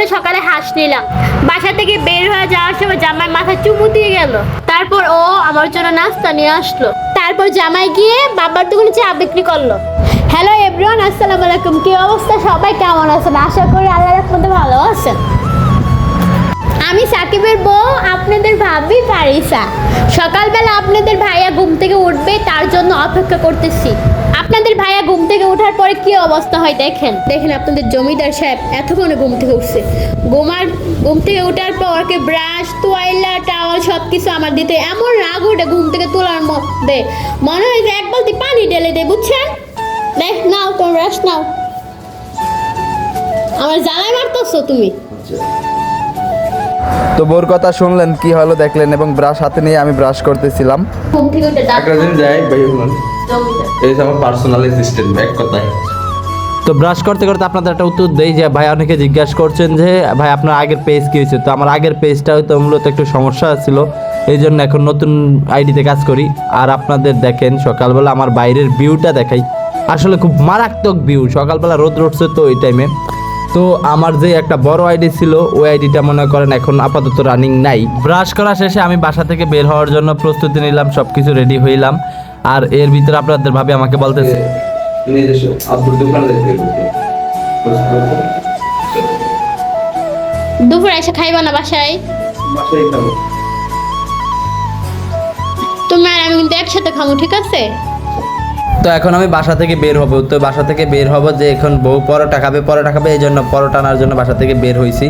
করে সকালে হাঁস নিলাম। বাসা থেকে বের হয়ে যাওয়ার সময় জামাই মাথা চুমু দিয়ে গেল। তারপর ও আমার জন্য নাস্তা নিয়ে আসলো। তারপর জামাই গিয়ে বাবার দোকানে চা বিক্রি করল। হ্যালো এভরিওয়ান, আসসালামু আলাইকুম। কি অবস্থা? সবাই কেমন আছেন? আশা করি আল্লাহ রহমতে ভালো আছেন। আমি সাকিবের বউ, আপনাদের ভাবি পারিসা সকালবেলা আপনাদের ভাইয়া ঘুম থেকে উঠবে, তার জন্য অপেক্ষা করতেছি। আপনাদের ভাইয়া ঘুম থেকে ওঠার পরে কি অবস্থা হয় দেখেন। দেখেন আপনাদের জমিদার সাহেব, এতক্ষণে ঘুম থেকে উঠছে। ঘুমার, ঘুম থেকে ওঠার পর ওকে ব্রাশ তোয়াইলা টাওয়াল সব কিছু আমার দিতে এমন রাগ ওঠে ঘুম থেকে তোলার মধ্যে। মনে হয় যে এক বালতি পানি ঢেলে দেয়, বুঝছেন? দেখ, নাও তোমার ব্রাশ নাও। আমার জ্বালায় মারতেছো তুমি। তো বোর কথা শুনলেন কি হলো দেখলেন এবং ব্রাশ হাতে নিয়ে আমি ব্রাশ করতেছিলাম। ঘুম থেকে উঠে দাঁত একটা দিন যাই ভাই এই আমার পার্সোনাল অ্যাসিস্ট্যান্ট এক কথায়। তো ব্রাশ করতে করতে আপনাদের একটা উত্তর দেই যে ভাই অনেকে জিজ্ঞাসা করছেন যে ভাই আপনার আগের পেজ কি হয়েছে? তো আমার আগের পেজটা হয়তো মূলত একটু সমস্যা ছিল এই জন্য এখন নতুন আইডিতে কাজ করি। আর আপনাদের দেখেন সকালবেলা আমার বাইরের ভিউটা দেখাই। আসলে খুব মারাত্মক ভিউ সকালবেলা রোদ উঠছে তো ওই টাইমে তো আমার যে একটা বড় আইডি ছিল ওই আইডিটা মনে করেন এখন আপাতত রানিং নাই। ব্রাশ করা শেষে আমি বাসা থেকে বের হওয়ার জন্য প্রস্তুতি নিলাম সব কিছু রেডি হইলাম। আর এর ভিতরে আপনাদের ভাবে আমাকে বলতেছে। দুপুরে এসে খাইবা না বাসায়? তুমি আর আমি কিন্তু একসাথে খাব ঠিক আছে? তো এখন আমি বাসা থেকে বের হব। তো বাসা থেকে বের হব যে এখন বউ পরোটা খাবে পরোটা খাবে এই জন্য পরোটা আনার জন্য বাসা থেকে বের হয়েছি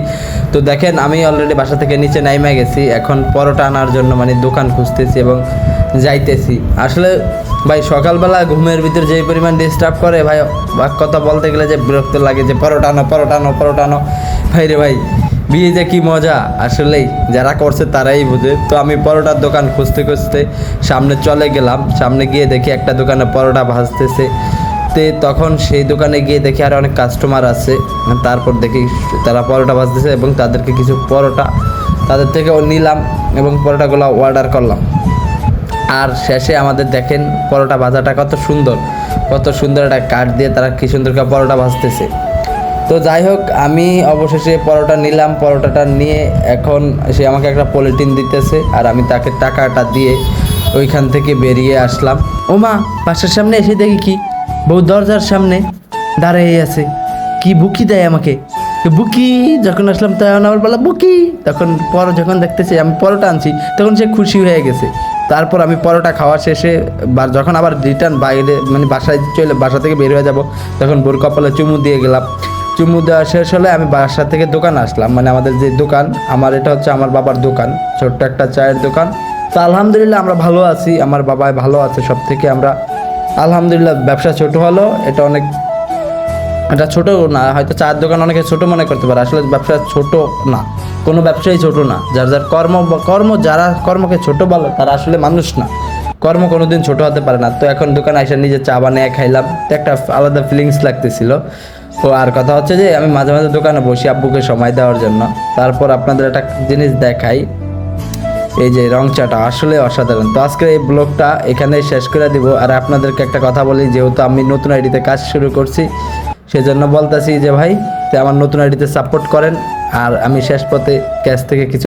তো দেখেন, আমি অলরেডি বাসা থেকে নিচে নাইমে গেছি, এখন পরোটা আনার জন্য মানে দোকান খুঁজতেছি এবং যাইতেছি। আসলে ভাই, সকালবেলা ঘুমের ভিতর যে পরিমাণ ডিস্টার্ব করে, ভাই কথা বলতে গেলে যে বিরক্ত লাগে যে পরোটা আনো পরোটা আনো পরোটা আনো। ভাই রে ভাই বিয়ে যে কি মজা? আসলেই যারা করছে তারাই বুঝে। তো আমি পরোটার দোকান খুঁজতে খুঁজতে সামনে চলে গেলাম। সামনে গিয়ে দেখি একটা দোকানে পরোটা ভাজতেছে। তে তখন সেই দোকানে গিয়ে দেখি আর অনেক কাস্টমার আছে। তারপর দেখি তারা পরোটা ভাজতেছে এবং তাদেরকে কিছু পরোটা তাদের থেকেও নিলাম এবং পরোটাগুলো অর্ডার করলাম। আর শেষে আমাদের দেখেন পরোটা ভাজাটা কত সুন্দর। কত সুন্দর একটা কাঠ দিয়ে তারা কি সুন্দর পরোটা ভাজতেছে। তো যাই হোক, আমি অবশেষে পরোটা নিলাম। পরোটাটা নিয়ে এখন সে আমাকে একটা পলিটিন দিতেছে আর আমি তাকে টাকাটা দিয়ে ওইখান থেকে বেরিয়ে আসলাম। ও মা, বাসার সামনে এসে দেখি কি? বউ দরজার সামনে দাঁড়িয়ে আছে। কি বুকি দেয় আমাকে? বুকি, যখন আসলাম তখন আমার বলা বুকি! তখন পর যখন দেখতেছি আমি পরোটা আনছি, তখন সে খুশি হয়ে গেছে। তারপর আমি পরোটা খাওয়া শেষে যখন আবার রিটার্ন বাইরে মানে বাসায় চলে, বাসা থেকে বের হয়ে যাব, তখন বোর কপালে চুমু দিয়ে গেলাম। চুমু দেওয়া শেষ হলে আমি বাসা থেকে দোকান আসলাম। মানে আমাদের যে দোকান, আমার এটা হচ্ছে আমার বাবার দোকান, ছোট্ট একটা চায়ের দোকান। তো আলহামদুলিল্লাহ আমরা ভালো আছি, আমার বাবাই ভালো আছে সব থেকে আমরা আলহামদুলিল্লাহ ব্যবসা ছোট হলো এটা অনেক, এটা ছোট না, হয়তো চায়ের দোকান অনেকে ছোট মনে করতে পারে, আসলে ব্যবসা ছোট না। কোনো ব্যবসাই ছোট না, যার যার কর্ম কর্ম যারা কর্মকে ছোট বলে, তারা আসলে মানুষ না। কর্ম কোনোদিন ছোট হতে পারে না। তো এখন দোকানে এসে নিজে চা বানিয়ে খাইলাম, তো একটা আলাদা ফিলিংস লাগতেছিল। ও আর কথা হচ্ছে যে আমি মাঝে মাঝে দোকানে বসি আব্বুকে সময় দেওয়ার জন্য। তারপর আপনাদের একটা জিনিস দেখাই। এই যে রং চাটা আসলে অসাধারণ। তো আজকে এই ব্লগটা এখানে শেষ করে দিব। আর আপনাদেরকে একটা কথা বলি, যেহেতু আমি নতুন আইডিতে কাজ শুরু করছি, সেজন্য বলতেছি যে ভাই আমার নতুন আইডিতে সাপোর্ট করেন। আর আমি শেষ পথে ক্যাশ থেকে কিছু